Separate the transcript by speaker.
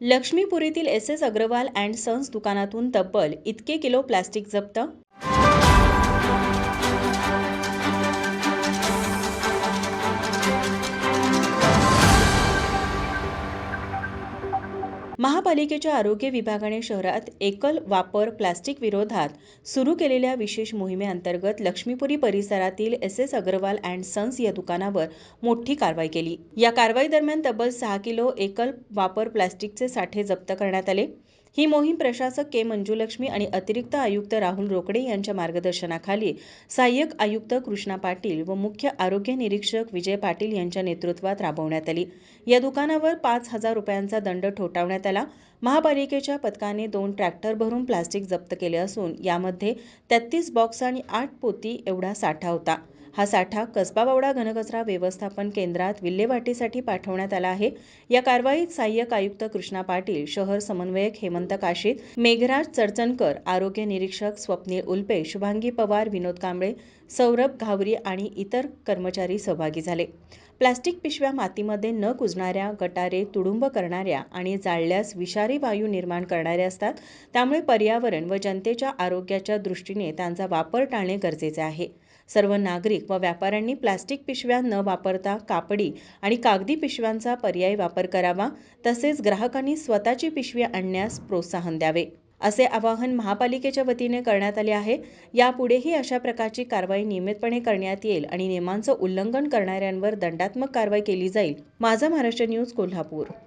Speaker 1: लक्ष्मीपुरीतील S S Agarwal and sons दुकानातून तब्बल इतके किलो प्लास्टिक जप्त? महापालिकेच्या आरोग्य विभागाने शहरात एकल वापर प्लास्टिक विरोधात सुरू केलेल्या विशेष मोहिमेअंतर्गत लक्ष्मीपुरी परिसरातील S S Agarwal and sons या दुकानावर मोठी कारवाई केली. या कारवाई दरम्यान तब्बल सहा किलो एकल वापर प्लास्टिकचे साठे जप्त करण्यात आले. ही मोहीम प्रशासक के मंजुलक्ष्मी आणि अतिरिक्त आयुक्त राहुल रोकडे यांच्या मार्गदर्शनाखाली सहाय्यक आयुक्त कृष्णा पाटील व मुख्य आरोग्य निरीक्षक विजय पाटील यांच्या नेतृत्वात राबवण्यात आली. या दुकानावर पाच हजार रुपयांचा दंड ठोठावण्यात आला. महापालिकेच्या पथकाने दोन ट्रॅक्टर भरून प्लास्टिक जप्त केले असून यामध्ये तेहतीस बॉक्स आणि आठ पोती एवढा साठा होता. हा साठा कसबा बावडा घनकचरा व्यवस्थापन केंद्रात विल्हेवाटीसाठी पाठवण्यात आला आहे. या कारवाईत सहाय्यक आयुक्त कृष्णा पाटील शहर समन्वयक हेमंत काशीत मेघराज चडचणकर आरोग्य निरीक्षक स्वप्नील उल्पे शुभांगी पवार विनोद कांबळे सौरभ घावरी आणि इतर कर्मचारी सहभागी झाले. प्लास्टिक पिशव्या मातीमध्ये न कुजणाऱ्या गटारे तुडुंब करणाऱ्या आणि जाळल्यास विषारी वायू निर्माण करणाऱ्या असतात. त्यामुळे पर्यावरण व जनतेच्या आरोग्याच्या दृष्टीने त्यांचा वापर टाळणे गरजेचे आहे. सर्व नागरिक व व्यापाऱ्यांनी प्लास्टिक पिशव्या न वापरता कापडी आणि कागदी पिशव्यांचा पर्यायी वापर करावा तसेच ग्राहकांनी स्वतःची पिशवी आणण्यास प्रोत्साहन द्यावे. असे आवाहन महापालिकेच्या वतीने करण्यात आले आहे. यापुढेही अशा प्रकारची कारवाई नियमितपणे करण्यात येईल आणि नियमांचं उल्लंघन करणाऱ्यांवर दंडात्मक कारवाई केली जाईल. माझा महाराष्ट्र न्यूज कोल्हापूर.